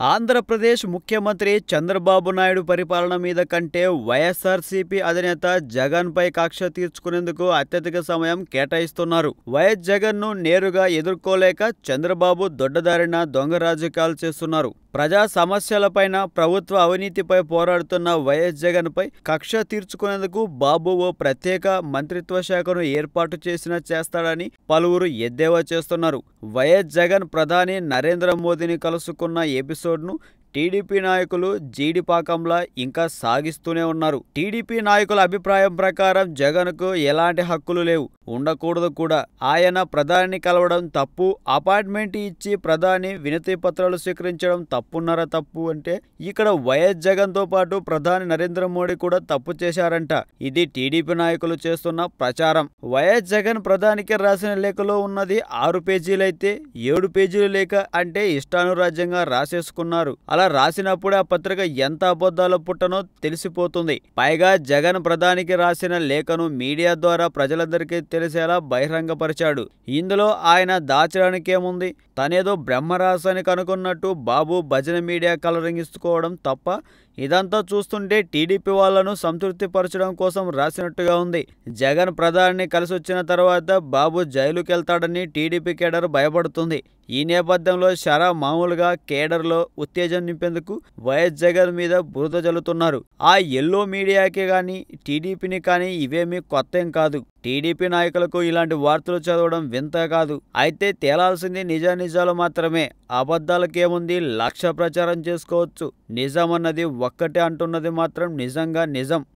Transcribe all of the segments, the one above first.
ఆంధ్రప్రదేశ్ ముఖ్యమంత్రి చంద్రబాబు నాయుడు పరిపాలన మీద కంటే వైఎస్ఆర్సీపీ అధినేత జగన్పై కక్ష తీర్చుకునేందుకు అత్యధిక సమయం కేటాయిస్తున్నారు. వైఎస్ జగన్ను నేరుగా ఎదుర్కోలేక చంద్రబాబు దొడ్డదారిన దొంగ రాజకీయాలు చేస్తున్నారు. ప్రజా సమస్యలపైన ప్రభుత్వ అవినీతిపై పోరాడుతున్న వైఎస్ జగన్పై కక్ష తీర్చుకునేందుకు బాబు ఓ ప్రత్యేక మంత్రిత్వ శాఖను ఏర్పాటు చేసినా చేస్తాడని పలువురు ఎద్దేవా చేస్తున్నారు. వైఎస్ జగన్ ప్రధాని నరేంద్ర మోదీని కలుసుకున్న ఎపిసోడ్ను టీడీపీ నాయకులు జీడిపాకంలా ఇంకా సాగిస్తూనే ఉన్నారు. టీడీపీ నాయకుల అభిప్రాయం ప్రకారం జగన్కు ఎలాంటి హక్కులు లేవు. ఉండకూడదు కూడా. ఆయన ప్రధాని కలవడం తప్పు. అపార్ట్మెంట్ ఇచ్చి ప్రధాని వినతి పత్రాలు స్వీకరించడం తప్పున్నారా తప్పు అంటే ఇక్కడ వైఎస్ జగన్తో పాటు ప్రధాని నరేంద్ర మోడీ కూడా తప్పు చేశారంట. ఇది టీడీపీ నాయకులు చేస్తున్న ప్రచారం. వైఎస్ జగన్ ప్రధానికి రాసిన లేఖలో ఉన్నది ఆరు పేజీలైతే ఏడు పేజీలు లేఖ అంటే ఇష్టానురాజ్యంగా రాసేసుకున్నారు. అలా రాసినప్పుడు ఆ పత్రిక ఎంత అబద్ధాలు పుట్టనో తెలిసిపోతుంది. పైగా జగన్ ప్రధానికి రాసిన లేఖను మీడియా ద్వారా ప్రజలందరికీ తెలిసేలా బహిరంగపరిచాడు. ఇందులో ఆయన దాచడానికేముంది? తనేదో బ్రహ్మరాసాన్ని కనుగొన్నట్టు బాబు భజన మీడియా కలరింగ్ కలరింగిస్తుకోవడం తప్ప ఇదంతా చూస్తుంటే టీడీపీ వాళ్ళను సంతృప్తిపరచడం కోసం రాసినట్టుగా ఉంది. జగన్ ప్రధాని కలిసి వచ్చిన తర్వాత బాబు జైలుకెళ్తాడని టీడీపీ కేడర్ భయపడుతుంది. ఈ నేపథ్యంలో షరా మామూలుగా కేడర్లో ఉత్తేజం నింపేందుకు వైఎస్ జగన్ మీద బురద జల్లుతున్నారు. ఆ ఎల్లో మీడియాకి కానీ టీడీపీని కానీ ఇవేమీ కొత్తేం కాదు. టీడీపీ నాయకులకు ఇలాంటి వార్తలు చదవడం వింత కాదు. అయితే తేలాల్సింది నిజానిజాలు మాత్రమే. అబద్ధాలకేముంది? లక్ష ప్రచారం చేసుకోవచ్చు. నిజమన్నది ఒక్కటే అంటున్నది మాత్రం నిజంగా నిజం.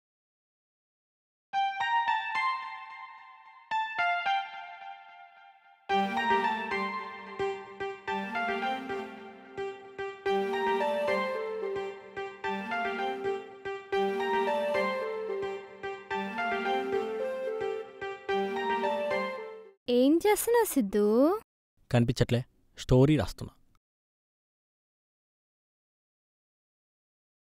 ఏం చేస్తున్నావు సిద్ధు? కనిపించట్లే. స్టోరీ రాస్తున్నా.